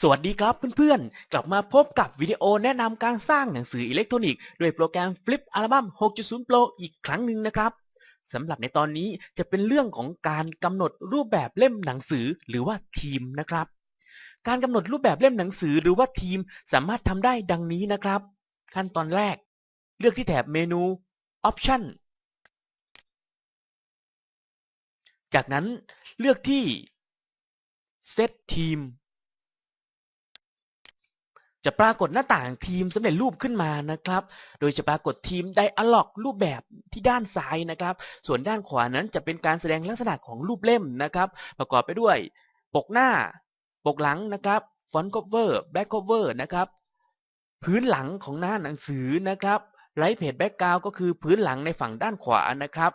สวัสดีครับเพื่อนๆ กลับมาพบกับวิดีโอแนะนำการสร้างหนังสืออิเล็กทรอนิกส์ด้วยโปรแกรม Flip Album 6.0 Pro อีกครั้งหนึ่งนะครับสำหรับในตอนนี้จะเป็นเรื่องของการกำหนดรูปแบบเล่มหนังสือหรือว่าทีมนะครับ การกำหนดรูปแบบเล่มหนังสือหรือว่าทีมสามารถทำได้ดังนี้นะครับ ขั้นตอนแรก เลือกที่แถบเมนู Option จากนั้นเลือกที่ Set Theme จะปรากฏหน้าต่างทีมสำเร็จรูปขึ้นมานะครับ โดยจะปรากฏทีม Dialog รูปแบบที่ด้านซ้ายนะครับ ส่วนด้านขวานั้นจะเป็นการแสดงลักษณะของรูปเล่มนะครับ ประกอบไปด้วย ปกหน้า ปกหลังนะครับ Front Cover Back Cover นะครับ พื้นหลังของหน้าหนังสือนะครับ Right Page Background ก็คือพื้นหลังในฝั่งด้านขวานะครับ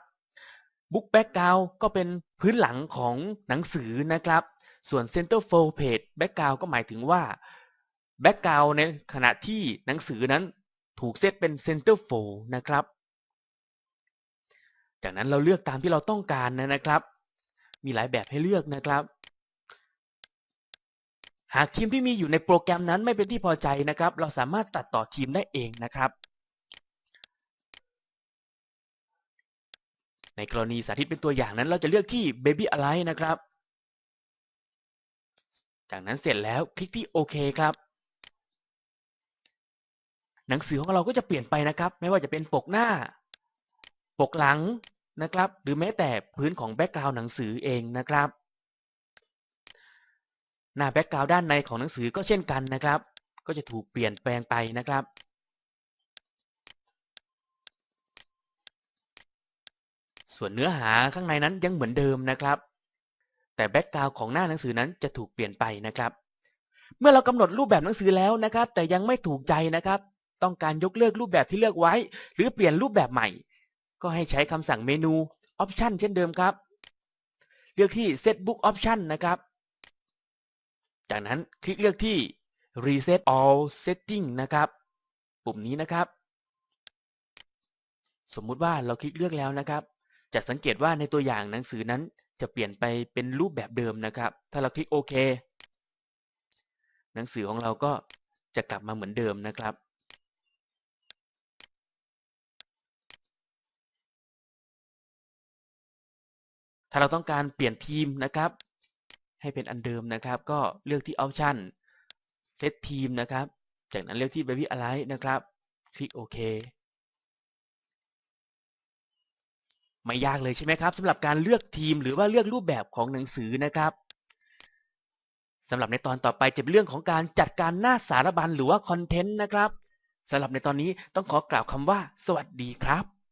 Book Background ก็เป็นพื้นหลังของหนังสือนะครับ ส่วน Center Fold Page Background ก็หมายถึงว่า แบ็กกราวในขณะที่หนังสือนั้นถูกเซตเป็น Center Fold นะครับ จากนั้นเราเลือกตามที่เราต้องการนะครับ มีหลายแบบให้เลือกนะครับ หากทีมที่มีอยู่ในโปรแกรมนั้นไม่เป็นที่พอใจนะครับ เราสามารถตัดต่อทีมได้เองนะครับ ในกรณีสาธิตเป็นตัวอย่างนั้น เราจะเลือกที่ Baby Align นะครับ จากนั้นเสร็จแล้วคลิกที่โอเคครับ หนังสือของเราก็จะเปลี่ยนไปนะครับ ไม่ว่าจะเป็นปกหน้า ปกหลังนะครับ หรือแม้แต่พื้นของแบ็กกราวน์หนังสือเองนะครับ หน้าแบ็กกราวน์ด้านในของหนังสือก็เช่นกันนะครับ ก็จะถูกเปลี่ยนแปลงไปนะครับส่วนเนื้อหาข้างในนั้นยังเหมือนเดิมนะครับ แต่แบ็กกราวน์ของหน้าหนังสือนั้นจะถูกเปลี่ยนไปนะครับ เมื่อเรากำหนดรูปแบบหนังสือแล้วนะครับ แต่ยังไม่ถูกใจนะครับ ต้องการยกเลิกรูปแบบที่เลือกไว้ หรือเปลี่ยนรูปแบบใหม่ ก็ให้ใช้คำสั่งเมนู Option เช่นเดิมครับ เลือกที่ Set Book Option นะครับ จากนั้นคลิกเลือกที่ Reset All Setting นะครับ ปุ่มนี้นะครับ สมมุติว่าเราคลิกเลือกแล้วนะครับ จะสังเกตว่าในตัวอย่างหนังสือนั้นจะเปลี่ยนไปเป็นรูปแบบเดิมนะครับ ถ้าเราคลิกโอเคหนังสือของเราก็จะกลับมาเหมือนเดิมนะครับ ถ้าเราต้องการเปลี่ยนทีมนะครับ ให้เป็นอันเดิมนะครับ ก็เลือกที่ Option Set Team นะครับ จากนั้นเลือกที่ Baby Align นะครับ คลิกโอเคไม่ยากเลยใช่ไหมครับสำหรับการเลือกทีมหรือว่าเลือกรูปแบบของหนังสือนะครับสำหรับในตอนต่อไปจะเป็นเรื่องของการจัดการหน้าสารบัญหรือว่าคอนเทนต์นะครับสำหรับในตอนนี้ต้องขอกล่าวคำว่า สวัสดีครับ